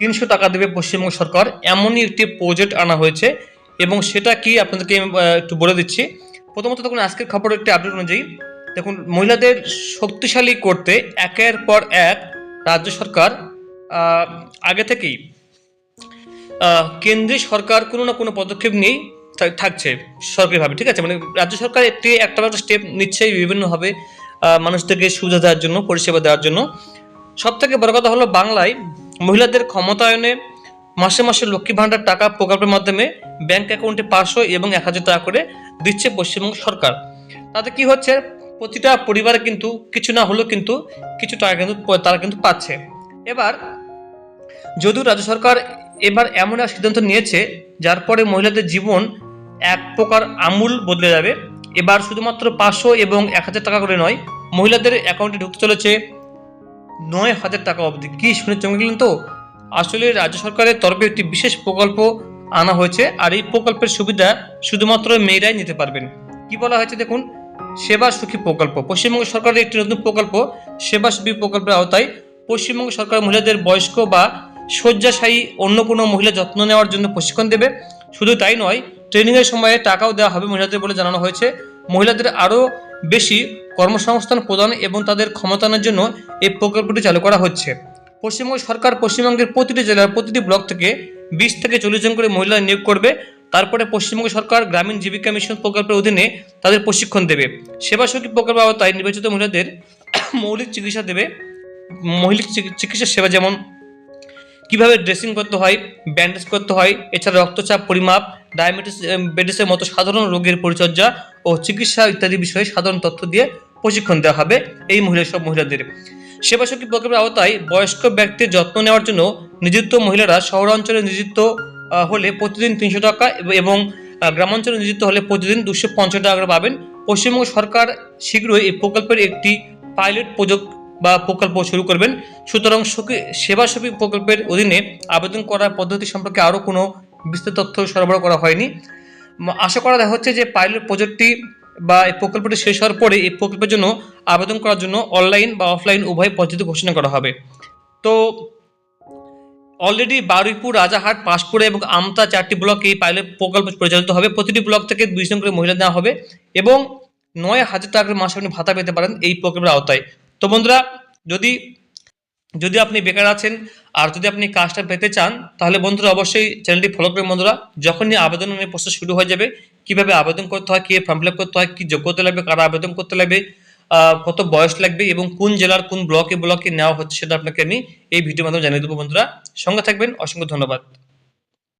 তিনশো টাকা দেবে পশ্চিমবঙ্গ সরকার। এমনই একটি প্রজেক্ট আনা হয়েছে এবং সেটা কি আপনাদেরকে একটু বলে দিচ্ছি। প্রথমত দেখুন, আজকের খবরের একটি আপডেট অনুযায়ী, দেখুন, মহিলাদের শক্তিশালী করতে একের পর এক রাজ্য সরকার আগে থেকেই কেন্দ্রীয় সরকার কোনো না কোনো পদক্ষেপ নিয়েই থাকছে সরকারিভাবে, ঠিক আছে? মানে রাজ্য সরকার একটি, একটা একটা স্টেপ নিচ্ছেই বিভিন্নভাবে মানুষদেরকে সুবিধা দেওয়ার জন্য, পরিষেবা দেওয়ার জন্য। সব থেকে বড় কথা হলো বাংলায় মহিলাদের ক্ষমতায়নে মাসে মাসে লক্ষ্মী ভাণ্ডার টাকা প্রকল্পের মাধ্যমে ব্যাংক অ্যাকাউন্টে পাঁচশো এবং এক হাজার টাকা করে দিচ্ছে পশ্চিমবঙ্গ সরকার। তাতে কি হচ্ছে? প্রতিটা পরিবারে কিন্তু কিছু না হলেও কিন্তু কিছু টাকা কিন্তু তারা কিন্তু পাচ্ছে। এবার যদিও রাজ্য সরকার এবার এমন এক সিদ্ধান্ত নিয়েছে, যার পরে মহিলাদের জীবন এক প্রকার আমূল বদলে যাবে। এবার শুধুমাত্র পাঁচশো এবং এক হাজার টাকা করে নয়, মহিলাদের অ্যাকাউন্টে ঢুকতে চলেছে নয় হাজার টাকা অবধি। কি শুনে চমকে গেলেন তো? আসলে রাজ্য সরকারের তরফে একটি বিশেষ প্রকল্প আনা হয়েছে আর এই প্রকল্পের সুবিধা শুধুমাত্র মেয়েরাই নিতে পারবেন। কি বলা হয়েছে দেখুন? সেবা সুখী প্রকল্প। পশ্চিমবঙ্গ সরকারের একটি নতুন প্রকল্প, সেবা সুখী প্রকল্পের আওতায় পশ্চিমবঙ্গ সরকার মহিলাদের বয়স্ক বা শয্যাশায়ী অন্য কোনো মহিলা যত্ন নেওয়ার জন্য প্রশিক্ষণ দেবে। শুধু তাই নয় ট্রেনিংয়ের সময়ে টাকাও দেওয়া হবে মহিলাদের বলে জানানো হয়েছে। মহিলাদের আরও বেশি কর্মসংস্থান প্রদান এবং তাদের ক্ষমতায়নের জন্য এই প্রকল্পটি চালু করা হচ্ছে। পশ্চিমবঙ্গ সরকার পশ্চিমবঙ্গের প্রতিটি জেলার প্রতিটি ব্লক থেকে বিশ থেকে চল্লিশ জন করে মহিলা নিয়োগ করবে। তারপরে পশ্চিমবঙ্গ সরকার গ্রামীণ জীবিকা মিশন প্রকল্পের অধীনে তাদের প্রশিক্ষণ দেবে। সেবা সখী প্রকল্প আওতায় নির্বাচিত মহিলাদের মৌলিক চিকিৎসা দেবে। মৌলিক চিকি- চিকিৎসা সেবা যেমন কীভাবে ড্রেসিং করতে হয় ব্যান্ডেজ করতে হয়, এছাড়া রক্তচাপ, পরিমাপ ডায়াবেটিস বেডিসের মতো সাধারণ রোগের পরিচর্যা ও চিকিৎসা ইত্যাদি বিষয়ে সাধারণ তথ্য দিয়ে প্রশিক্ষণ দেওয়া হবে এই মহিলা সব মহিলাদের। সেবা সখী প্রকল্পের আওতায় বয়স্ক ব্যক্তির যত্ন নেওয়ার জন্য নিযুক্ত মহিলারা শহরাঞ্চলে নিযুক্ত হলে প্রতিদিন তিনশো টাকা এবং গ্রামাঞ্চলে নিযুক্ত হলে প্রতিদিন দুশো পঞ্চাশ টাকা পাবেন। পশ্চিমবঙ্গ সরকার শীঘ্রই এই প্রকল্পের একটি পাইলট প্রজেক্ট বা প্রকল্প শুরু করবেন। সুতরাং সেবা সখী প্রকল্পের অধীনে আবেদন করার পদ্ধতি সম্পর্কে আরও কোনো বিস্তারিত তথ্য সরবরাহ করা হয়নি। আশা করা দেখা হচ্ছে যে পাইলট প্রজেক্টটি বা এই প্রকল্পটি শেষ হওয়ার পরে এই প্রকল্পের জন্য আবেদন করার জন্য অনলাইন বা অফলাইন উভয় পদ্ধতি ঘোষণা করা হবে। তো অলরেডি বারুইপুর রাজাহাট পাঁশকুড়া এবং আমতা চারটি ব্লকে এই পাইলট প্রকল্প পরিচালিত হবে। প্রতিটি ব্লক থেকে দুই জন করে মহিলা দেওয়া হবে এবং নয় হাজার টাকা করে মাসে আপনি ভাতা পেতে পারেন এই প্রকল্পের আওতায়। তো বন্ধুরা, যদি যদি আপনি বেকার আছেন আর যদি আপনি কাজটা পেতে চান, তাহলে বন্ধুরা অবশ্যই চ্যানেলটি ফলো করবেন বন্ধুরা। যখনই আবেদনের প্রসেস শুরু হয়ে যাবে, কীভাবে আবেদন করতে হয়, কীভাবে ফর্ম ফিল করতে হয়, কী যোগ্যতা লাগবে, কারা আবেদন করতে লাগবে কত বয়স লাগবে এবং কোন জেলার কোন ব্লকে ব্লকে নেওয়া হচ্ছে সেটা আপনাকে আমি এই ভিডিওর মাধ্যমে জানিয়ে দেবো বন্ধুরা। সঙ্গে থাকবেন, অসংখ্য ধন্যবাদ।